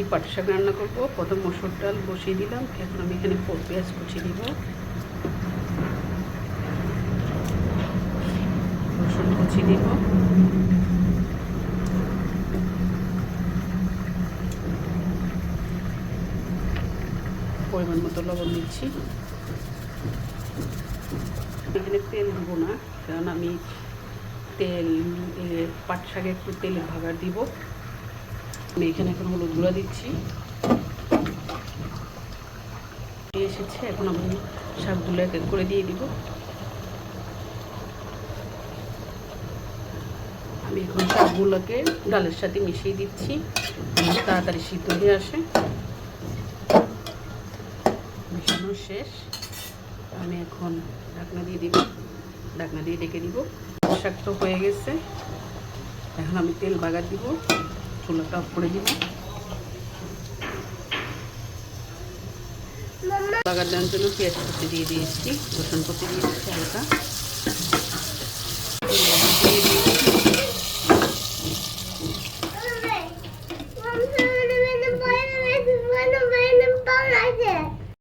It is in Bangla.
এই পাট শাক রান্না করব। প্রথম মসুর ডাল বসিয়ে দিলাম। এখন আমি এখানে পেঁয়াজ কুচি দিব। রসুন কুচি দিব। পরিমাণ মতো লবণ দিচ্ছি। এখানে তেল দিব না কারণ আমি তেল এ, পাট শাকে একটু তেলে ভাগার দিব। আমি এখানে এখন হলুদ গুঁড়া দিচ্ছি। দিয়ে এসেছে, এখন আমি শাকগুলো এক এক করে দিয়ে দিব। আমি এখন শাকগুলোকে ডালের সাথে মিশিয়ে দিচ্ছি তাড়াতাড়ি সিদ্ধ হয়ে আসে। মিশানো শেষ। আমি এখন ঢাকনা দিয়ে দিব, ঢাকনা দিয়ে ডেকে দিব। শাক তো হয়ে গেছে। এখন আমি তেল বাগার দিব। চুলাটা অফ করে দিব লাগার জন্য পেঁয়াজ কুচি দিয়ে দিয়েছি রসুন কুচি দিচ্ছি হালকা।